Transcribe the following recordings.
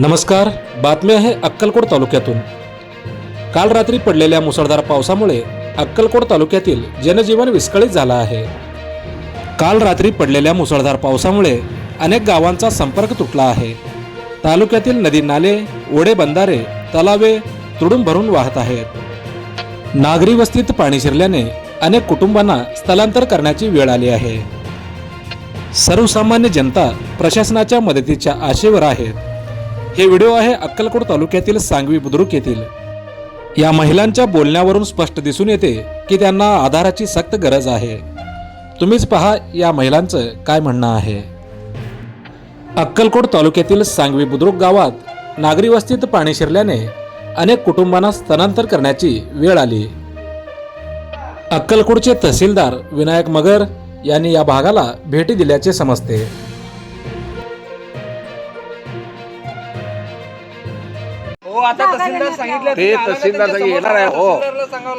नमस्कार बातमी आहे अक्कलकोट तालुक्यातून. काल रात्री पडलेल्या मुसळधार पावसामुळे अक्कलकोट तालुक्यातील जनजीवन विस्कळीत झालं आहे. काल रात्री पडलेल्या मुसळधार पावसामुळे अनेक गावांचा संपर्क तुटला आहे. तालुक्यातील नदी नाले ओढे बंधारे तलावे तुडून भरून वाहत आहेत. नागरी वस्तीत पाणी शिरल्याने अनेक कुटुंबांना स्थलांतर करण्याची वेळ आली आहे. सर्वसामान्य जनता प्रशासनाच्या मदतीच्या आशेवर आहेत. हे व्हिडिओ आहे अक्कलकोट तालुक्यातील सांगवी बुद्रुक येथील. या महिलांच्या बोलण्यावरून स्पष्ट दिसून येते की त्यांना आधाराची सक्त गरज आहे. तुम्हीच पहा या महिलांचं काय म्हणणं आहे. अक्कलकोट तालुक्यातील सांगवी बुद्रुक गावात नागरी वस्तीत पाणी शिरल्याने अनेक कुटुंबांना स्थलांतर करण्याची वेळ आली. अक्कलकोटचे तहसीलदार विनायक मगर यांनी या भागाला भेटी दिल्याचे समजते. आता तहसीलदार सांगितलं ते तहसीलदार येणार आहे हो.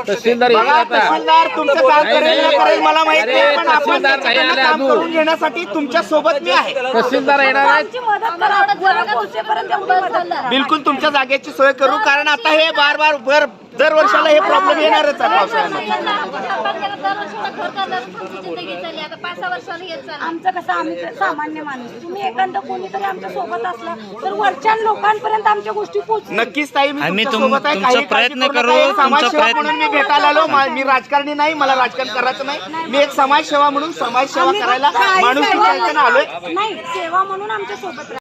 तहसीलदार येणार आता. तहसीलदार तुमचं काम करेल नाही. ना करेल मला माहीत नाही पण आपण तहसीलदार नाही त्यांच्याकडनं आले काम अजून. करून घेण्यासाठी तुमच्यासोबत मी आहे. तहसीलदार येणार आहेत आमची मदत करा जरा घुसेपर्यंत एवढी मदत करा बिलकुल तुमच्या जागेची सोय करू कारण आता हे बार बार भर दर वर्षाला हे प्रॉब्लेम येणारच आहे पावसाळ्यामध्ये. आमचं कसं आम्ही सामान्य माणूस तुम्ही एखादं कोणीतरी आमच्यासोबत असला तर वरच्या लोकांपर्यंत आमच्या गोष्टी पोहोचू नक्कीच ताई मी आम्ही तुमच्या तुम- सोबत आहे. तुमचा काही काळजी प्रयत्न करू नका. करू, एक तुमचा समाजसेवक प्रयत्न- म्हणून मी भेटायला आलो. मा- मी राजकारणी नाही मला राजकारण करायचं नाही. मी एक समाजसेवा म्हणून समाजसेवा आम्ही करायला काही माणूस सेवा आलोय. नाही सेवा म्हणून आमच्यासोबत राहा.